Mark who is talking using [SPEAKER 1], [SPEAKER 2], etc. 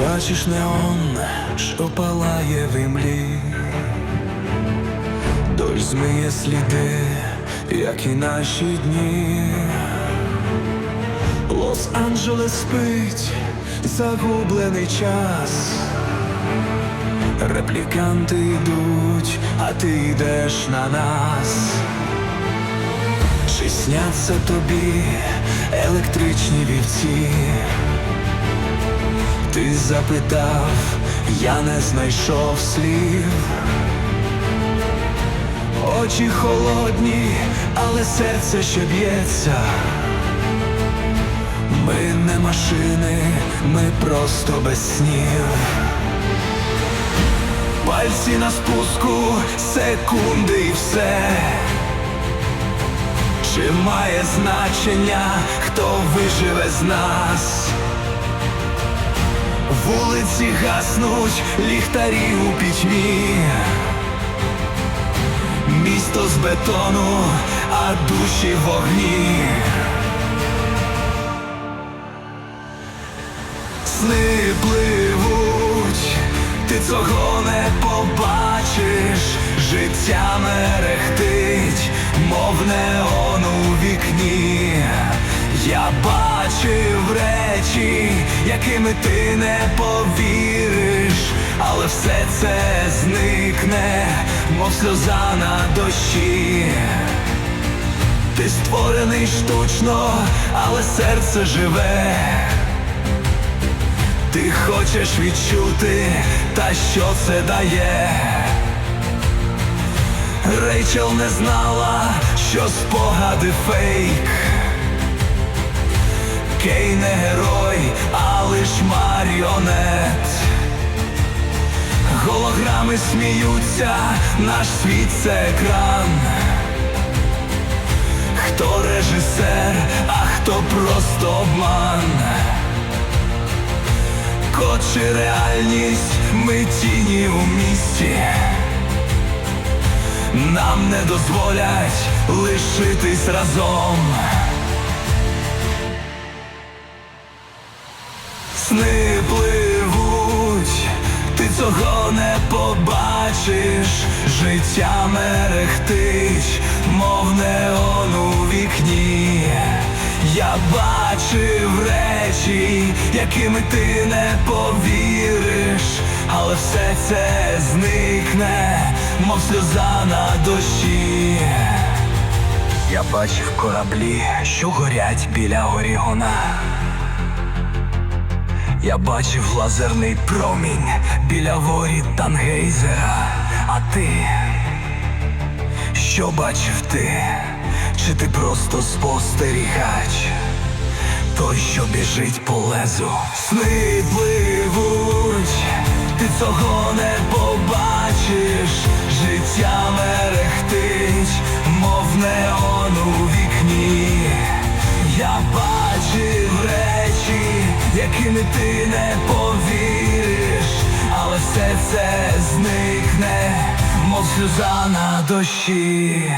[SPEAKER 1] бачиш неон, що палає в імлі, дощ змиє сліди, як і наші дні. Лос-Анджелес спить, загублений час. Репліканти йдуть, а ти йдеш на нас. Чи сняться тобі електричні вівці? Ти запитав, я не знайшов слів. Очі холодні, але серце ще б'ється. Ми не машини, ми просто без снів. Пальці на спуску, секунди і все. Чи має значення, хто виживе з нас? Вулиці гаснуть, ліхтарі у пітьмі. Місто з бетону, а душі вогні. Сни пливуть, ти цього не побачиш, життя мерехтить, мов неон у якими ти не повіриш, але все це зникне, мов сльоза на дощі. Ти створений штучно, але серце живе. Ти хочеш відчути, та що це дає. Рейчел не знала, що спогади фейк. Кей не герой, а лиш маріонет. Голограми сміються, наш світ це екран. Хто режисер, а хто просто обман. Код чи реальність, ми тіні у місті. Нам не дозволять лишитись разом. Сни пливуть, ти цього не побачиш, життя мерехтить, мов неон у вікні. Я бачив речі, якими ти не повіриш, але все це зникне, мов сльоза на дощі. Я бачив кораблі, що горять біля Орігона. Я бачив лазерний промінь біля воріт Тангейзера. А ти, що бачив ти? Чи ти просто спостерігач? Той, що біжить по лезу, сни пливуть, ти цього не побачиш, життя мерехтить, мов неон якими ти не повіриш, але все це зникне, мов сльоза на дощі.